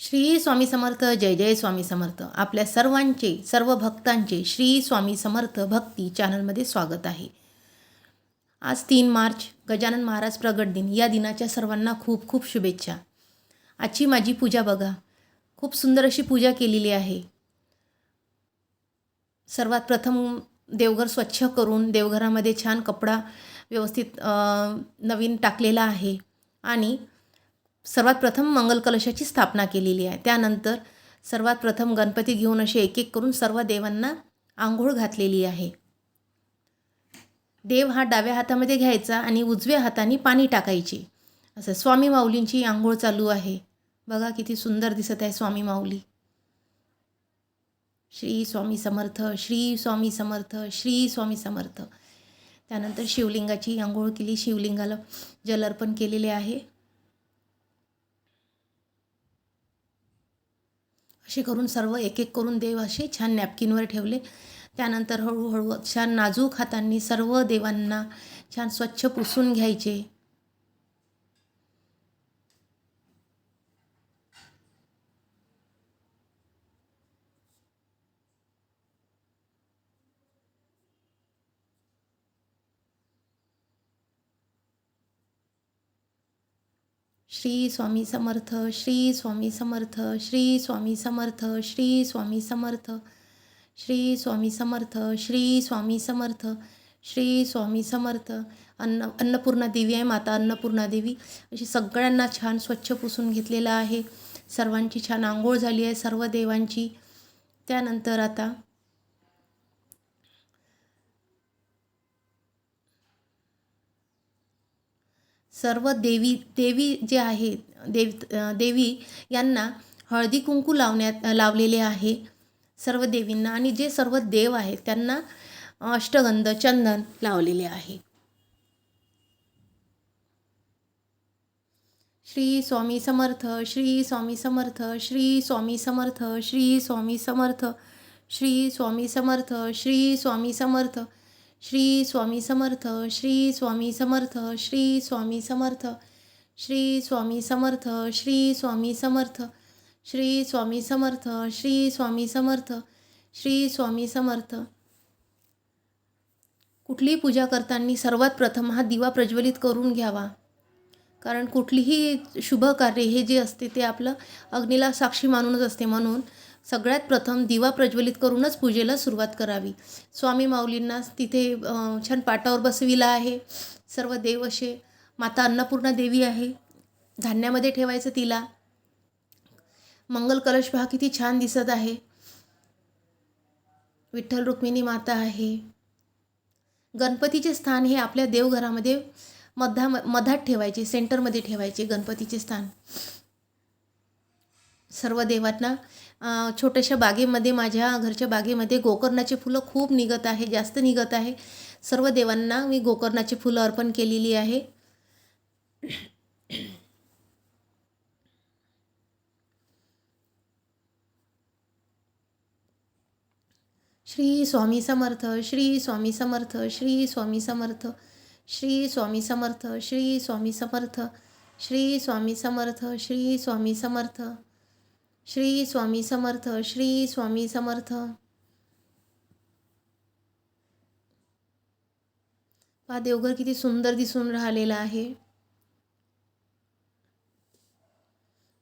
श्री स्वामी समर्थ जय जय स्वामी समर्थ. आपल्या सर्वांचे सर्व भक्तांचे श्री स्वामी समर्थ भक्ती चॅनलमध्ये स्वागत आहे. आज तीन मार्च गजानन महाराज प्रगट दिन. या दिनाच्या सर्वांना खूप खूप शुभेच्छा. आजची माझी पूजा बघा. खूप सुंदर अशी पूजा केलेली आहे. सर्वात प्रथम देवघर स्वच्छ करून देवघरामध्ये छान कपडा व्यवस्थित नवीन टाकलेला आहे. आणि सर्वात प्रथम मंगल कलशाची स्थापना केलेली आहे. त्यानंतर सर्वात प्रथम गणपती घेऊन असे एक एक करून सर्व देवांना आंघोळ घातलेली आहे. देव हा डाव्या हातामध्ये घ्यायचा आणि उजव्या हाताने पाणी टाकायचे. असं स्वामी माऊलींची आंघोळ चालू आहे. बघा किती सुंदर दिसत आहे स्वामी माऊली. श्री स्वामी समर्थ श्री स्वामी समर्थ श्री स्वामी समर्थ. त्यानंतर शिवलिंगाची आंघोळ केली. शिवलिंगाला जल अर्पण केलेले आहे. असे करून सर्व एक एक करून देव असे छान नॅपकिनवर ठेवले. त्यानंतर हळूहळू छान नाजूक हातांनी सर्व देवांना छान स्वच्छ पुसून घ्यायचे. श्री स्वामी समर्थ श्री स्वामी समर्थ श्री स्वामी समर्थ श्री स्वामी समर्थ श्री स्वामी समर्थ श्री स्वामी समर्थ श्री स्वामी समर्थ. अन्न अन्नपूर्णा देवी आहे माता अन्नपूर्णा देवी. अशी सगळ्यांना छान स्वच्छ पुसून घेतलेलं आहे. सर्वांची छान आंघोळ झाली आहे सर्व देवांची. त्यानंतर आता सर्व देवी देवी जे आहे देव देवी यांना हळदी कुंकू लावण्यात लावलेले आहे सर्व देवींना आणि जे सर्व देव आहेत त्यांना अष्टगंध चंदन लावलेले आहे. श्री स्वामी समर्थ श्री स्वामी समर्थ श्री स्वामी समर्थ श्री स्वामी समर्थ श्री स्वामी समर्थ श्री स्वामी समर्थ श्री स्वामी समर्थ श्री स्वामी समर्थ श्री स्वामी समर्थ श्री स्वामी समर्थ श्री स्वामी समर्थ श्री स्वामी समर्थ श्री स्वामी समर्थ श्री स्वामी समर्थ. कुठलीही पूजा करताना सर्वात प्रथम हा दिवा प्रज्वलित करून घ्यावा. कारण कुठलीही शुभ कार्य हे जे असते ते आपलं अग्नीला साक्षी मानूनच असते. म्हणून सगळ्यात प्रथम दिवा प्रज्वलित करूनच पूजेला सुरुवात करावी. स्वामी माऊलींना तिथे छान पाटावर बसविला आहे. सर्व देव असे माता अन्नपूर्णा देवी आहे. धान्यामध्ये ठेवायचं तिला. मंगल कलश पहा किती छान दिसत आहे. विठ्ठल रुक्मिणी माता आहे. गणपतीचे स्थान हे आपल्या देवघरामध्ये मधा मधात ठेवायचे सेंटरमध्ये ठेवायचे गणपतीचे स्थान. सर्व देवांना छोट्याशा बागेमध्ये माझ्या घरच्या बागेमध्ये गोकर्णाचे फुलं खूप निघत आहे जास्त निघत आहे. सर्व देवांना मी गोकर्णाची फुलं अर्पण केलेली आहे. श्री स्वामी समर्थ श्री स्वामी समर्थ श्री स्वामी समर्थ श्री स्वामी समर्थ श्री स्वामी समर्थ श्री स्वामी समर्थ श्री स्वामी समर्थ. श्री स्वामी समर्थ श्री स्वामी समर्थ. पहा देवघर किती सुंदर दिसून राहिलेलं आहे.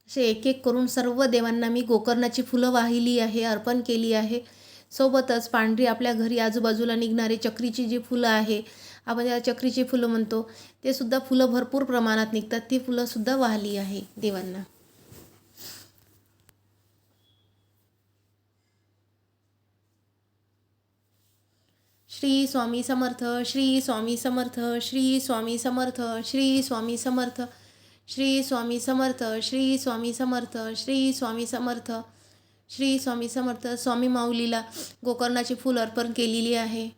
असे एक एक करून सर्व देवांना मी गोकर्णाची फुलं वाहिली आहे अर्पण केली आहे. सोबतच पांढरी आपल्या घरी आजूबाजूला निघणारे चक्रीची जी फुलं आहे आपण त्याला चक्रीची फुलं म्हणतो ते सुद्धा फुलं भरपूर प्रमाणात निघतात ती फुलंसुद्धा वाहली आहे देवांना. श्री स्वामी समर्थ श्री स्वामी समर्थ श्री स्वामी समर्थ श्री स्वामी समर्थ श्री स्वामी समर्थ श्री स्वामी समर्थ श्री स्वामी समर्थ श्री स्वामी समर्थ स्वामी माऊलीला गोकर्णाची फूल अर्पण केलेली आहे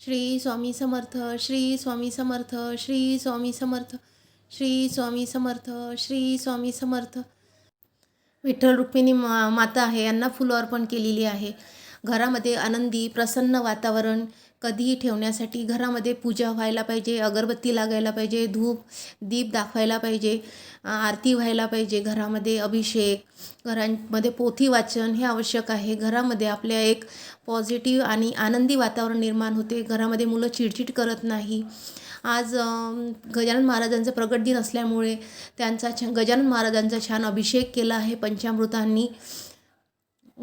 श्री स्वामी समर्थ श्री स्वामी समर्थ श्री स्वामी समर्थ श्री स्वामी समर्थ श्री स्वामी समर्थ. विठ्ठल रुक्मिणी मा माता आहे यांना फुलं अर्पण केलेली आहे. घरामध्ये आनंदी प्रसन्न वातावरण कधीही ठेवण्यासाठी घरामध्ये पूजा व्हायला पाहिजे अगरबत्ती लागायला पाहिजे धूप दीप दाखवायला पाहिजे आरती व्हायला पाहिजे घरामध्ये अभिषेक घरांमध्ये पोथी वाचन हे आवश्यक आहे. घरामध्ये आपल्या एक पॉझिटिव्ह आणि आनंदी वातावरण निर्माण होते. घरामध्ये मुलं चिडचिड करत नाही. आज गजानन महाराजांचं प्रगट दिन असल्यामुळे त्यांचा छ गजानन महाराजांचा छान अभिषेक केला आहे पंचामृतांनी.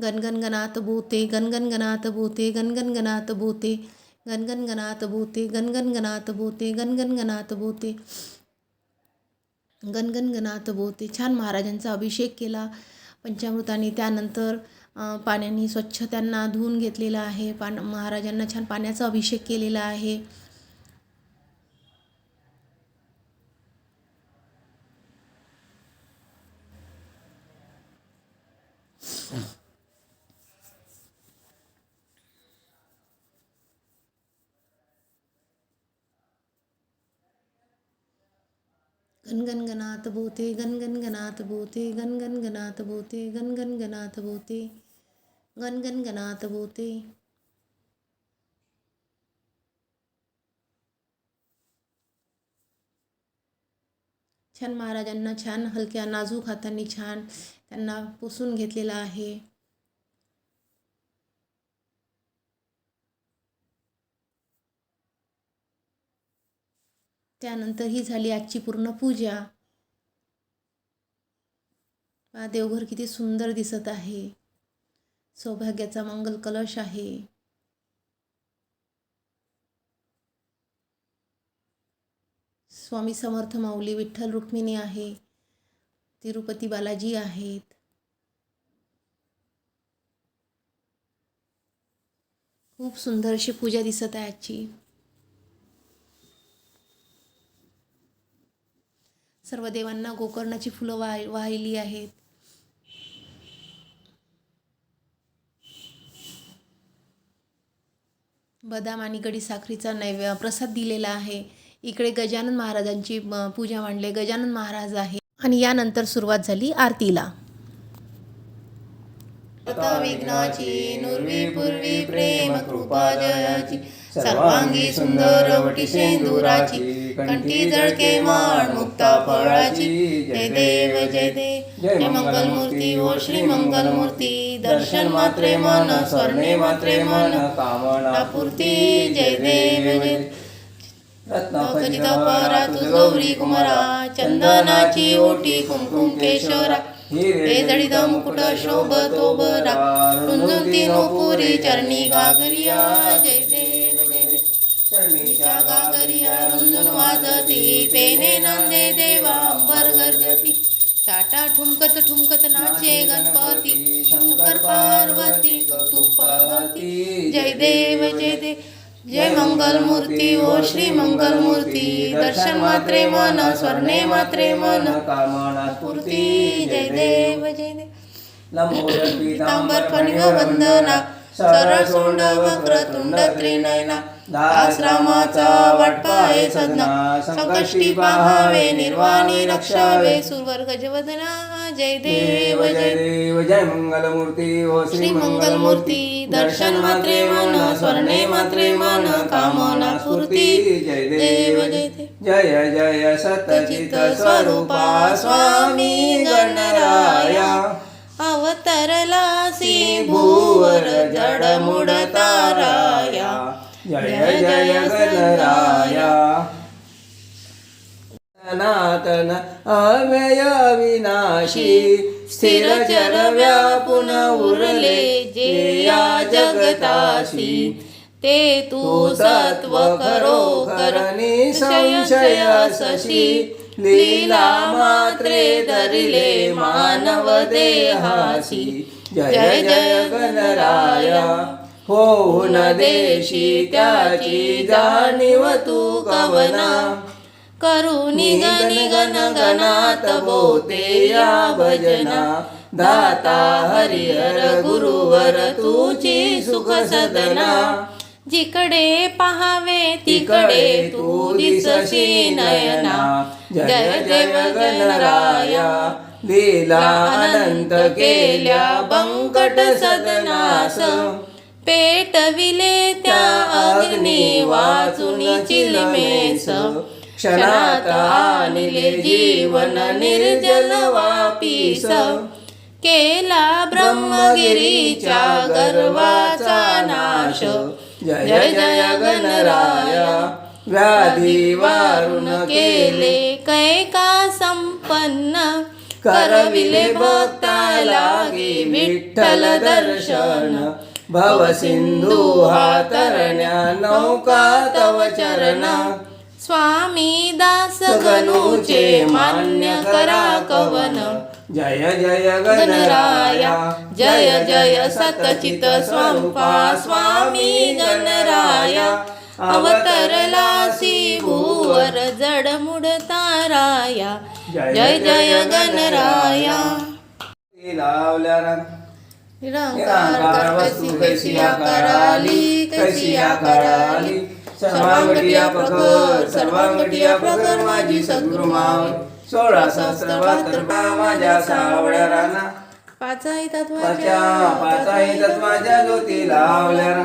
गणगण भूते बोते भूते गणात बोते गणगण भूते बोते भूते गणात बोते गणगण भूते बोते बोते छान महाराजांचा अभिषेक केला पंचामृताने. त्यानंतर पाण्याने स्वच्छ त्यांना धुवून घेतलेलं आहे. पान महाराजांना छान पाण्याचा अभिषेक केलेला आहे. गणगण भूते बोते भूते गणात भूते गणगण भूते बोते भूते। छान महाराजांना छान हलक्या नाजूक हातांनी छान त्यांना पुसून घेतलेलं आहे. त्यानंतर ही झाली आजची पूर्ण पूजा. पहा देवघर किती सुंदर दिसत आहे. सौभाग्याचा मंगल कलश आहे. स्वामी समर्थ माऊली विठ्ठल रुक्मिणी आहे. तिरुपती बालाजी आहेत. खूप सुंदर अशी पूजा दिसत आहे आजची. सर्व देवांना गोकर्णाची फुलं वाह वाहिली आहेत. बदाम आणि गडी साखरीचा नैवे प्रसाद दिलेला आहे. इकडे गजानन महाराजांची पूजा मांडले गजानन महाराज आहे आणि यानंतर सुरुवात झाली आरतीला. विघ्नाची नुर्वी पूर्वी प्रेम कृपा जयाची सर्वांगी सुंदर वटी शेंदुराची कंठी जळके माळ मुक्ता फळाची जय देव जय देव जय मंगल मूर्ती ओ श्री मंगल मूर्ती दर्शन मात्रे मन स्वर्णे मात्रे मन कामना पूर्ती जय देव जय खचित परा तू गौरी कुमारा चंदनाची ओटी कुमकुम केशरा हे जडित मुकुट शोभतो बरा? रुंजून नोपुरी चरणी गागरिया. जय देव जय देव चरणीच्या गागरिया रुंजून वाजती पेने नंदे देवा अंबर गर्जती. टाटा ठुमकत ठुमकत नाचे गणपती शंकर पार्वती कौतुक पाहती जय देव जय देव. जय मंगल मूर्ती ओ श्री मंगल मूर्ती दर्शन मात्रे मन स्वर्णे मात्रे मन. कामना पूर्ती जय देव जय देव. पीतांबर फणिग वंदना सरळ सोंड वक्र तुंड त्रिनयना दास रामाचा वाटपाय सदना संकष्टी पाहावे निर्वाणी रक्षावे सुरवर गजवदना जय देव जय देव जय मंगल मूर्ती ओ श्री मंगल मूर्ती दर्शन मात्रे मन स्वर्णे मात्रे मन कामना पूर्ती जय देव जय देव जय जय सतचित स्वरूपा स्वामी गणराया अवतरलासी भूवर जडमुड ताराया जय जय गणराया सनातन अव्यय विनाशी स्थिर चर व्यापुन उरले जे या जगताशी ते तू सत्व करो करणी संशय सशी लीला मात्रे धरिले मानव देहासी जय जय गणराया होऊन देशी त्याची जाणीव तू कवना. करुणी गणी गण गणात बोते या भजना. दाता हरिहर गुरुवर तुची सुख सदना. जिकडे पहावे तिकडे तू दिसशी नयना. जय देव गणराया. लीला अनंत केल्या बंकट सदनास. पेटविले त्या अग्नी वाचून चिलमेस क्षणात आणले जीवन निर्जल वापीस. केला ब्रह्मगिरीच्या गर्वाचा नाश. जय जय गणराया. व्याधी वारुण केले कैका संपन्न. करविले भक्ता लागे विठ्ठल दर्शन. भव सिंधू हा तरण्या नौका तव चरण। स्वामी दास गणूचे मान्य करा कवन। जय जय गणराया। जय जय सतचित स्वंपा स्वामी गणराया। अवतरलासी भूवर जडमुड ताराया। जय जय गणराया। लावल्या निरंकार वस्तु कैसी आकाराली कैसी आकाराली सर्वांगटिया प्रकर सर्वांगटिया प्रकर माझी सद्गुरु माव सोळा सहस्र पात्र माझ्या सावळ्या राना पाचाही तत्वाच्या पाचाही तत्वाच्या ज्योती लावल्या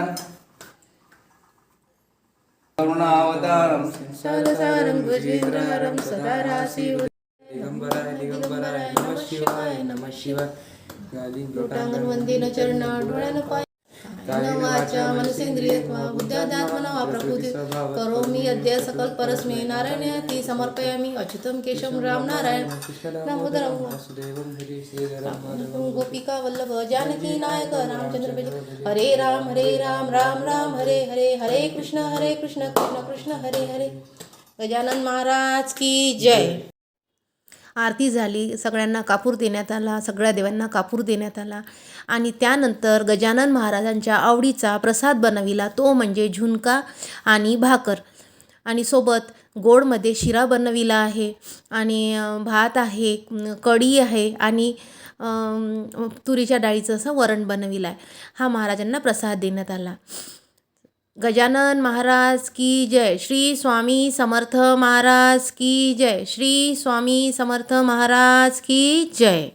करुणावतारम सरसारम गजेंद्रहारं सदा दिगंबराय दिगंबराय नमः शिवाय नमः शिवाय लोटांगण वंदेन चरण डोळ्यानं पाय वाचा अद्य सकल परस्मै समर्पयामि केशवं राम नारायण। दामोदरं गोपिका वल्लभ जानकी नायक रामचंद्र हरे राम हरे राम राम राम हरे हरे हरे कृष्ण हरे कृष्ण कृष्ण कृष्ण हरे हरे। गजानन महाराज की जय। आरती झाली सगळ्यांना कापूर देण्यात आला सगळ्या देवांना कापूर देण्यात आला. आणि त्यानंतर गजानन महाराजांच्या आवडीचा प्रसाद बनविला तो म्हणजे झुणका आणि भाकर. आणि सोबत गोडमध्ये शिरा बनविला आहे आणि भात आहे कढी आहे आणि तुरीच्या डाळीचं असं वरण बनविलं आहे हा महाराजांना प्रसाद देण्यात आला. गजानन महाराज की जय. श्री स्वामी समर्थ महाराज की जय. श्री स्वामी समर्थ महाराज की जय.